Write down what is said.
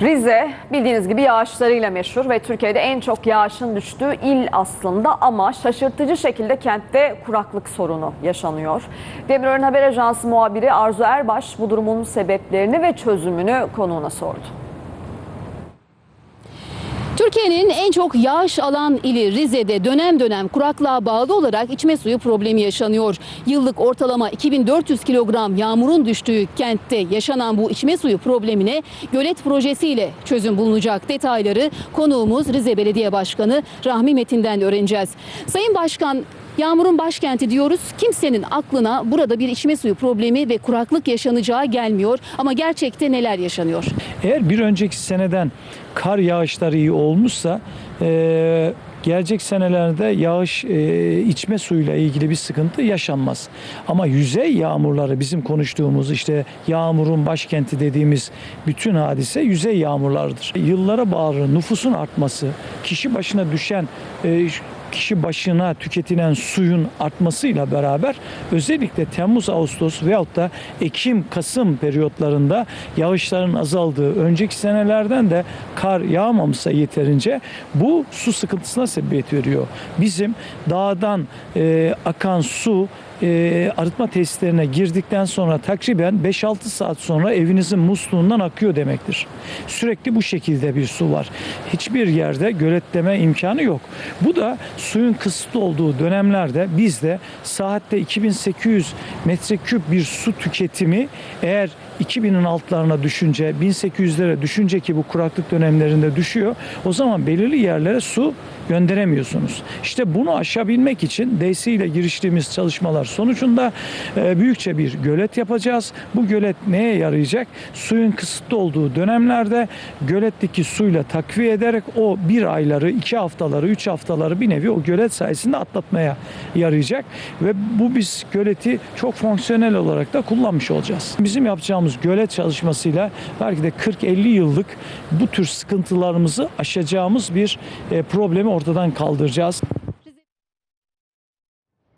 Rize bildiğiniz gibi yağışlarıyla meşhur ve Türkiye'de en çok yağışın düştüğü il aslında ama şaşırtıcı şekilde kentte kuraklık sorunu yaşanıyor. Demirören Haber Ajansı muhabiri Arzu Erbaş bu durumun sebeplerini ve çözümünü konuğuna sordu. Türkiye'nin en çok yağış alan ili Rize'de dönem dönem kuraklığa bağlı olarak içme suyu problemi yaşanıyor. Yıllık ortalama 2400 kilogram yağmurun düştüğü kentte yaşanan bu içme suyu problemine gölet projesiyle çözüm bulunacak. Detayları konuğumuz Rize Belediye Başkanı Rahmi Metin'den öğreneceğiz. Sayın Başkan Yağmurun başkenti diyoruz. Kimsenin aklına burada bir içme suyu problemi ve kuraklık yaşanacağı gelmiyor. Ama gerçekte neler yaşanıyor? Eğer bir önceki seneden kar yağışları iyi olmuşsa e, gelecek senelerde yağış e, içme suyuyla ilgili bir sıkıntı yaşanmaz. Ama yüzey yağmurları bizim konuştuğumuz işte yağmurun başkenti dediğimiz bütün hadise yüzey yağmurlardır. Yıllara bağlı nüfusun artması, kişi başına düşen e, kişi başına tüketilen suyun artmasıyla beraber özellikle Temmuz, Ağustos veyahut da Ekim, Kasım periyotlarında yağışların azaldığı, önceki senelerden de kar yağmamışsa yeterince bu su sıkıntısına sebebiyet veriyor. Bizim dağdan e, akan su e, arıtma tesislerine girdikten sonra takriben 5-6 saat sonra evinizin musluğundan akıyor demektir. Sürekli bu şekilde bir su var. Hiçbir yerde göletleme imkanı yok. Bu da suyun kısıtlı olduğu dönemlerde bizde saatte 2800 metreküp bir su tüketimi eğer 2000'in altlarına düşünce 1800'lere düşünce ki bu kuraklık dönemlerinde düşüyor. O zaman belirli yerlere su gönderemiyorsunuz. İşte bunu aşabilmek için DC ile giriştiğimiz çalışmalar sonucunda e, büyükçe bir gölet yapacağız. Bu gölet neye yarayacak? Suyun kısıtlı olduğu dönemlerde göletteki suyla takviye ederek o bir ayları, iki haftaları, üç haftaları bir nevi o gölet sayesinde atlatmaya yarayacak. Ve bu biz göleti çok fonksiyonel olarak da kullanmış olacağız. Bizim yapacağımız gölet çalışmasıyla belki de 40-50 yıllık bu tür sıkıntılarımızı aşacağımız bir e, problemi ortadan kaldıracağız.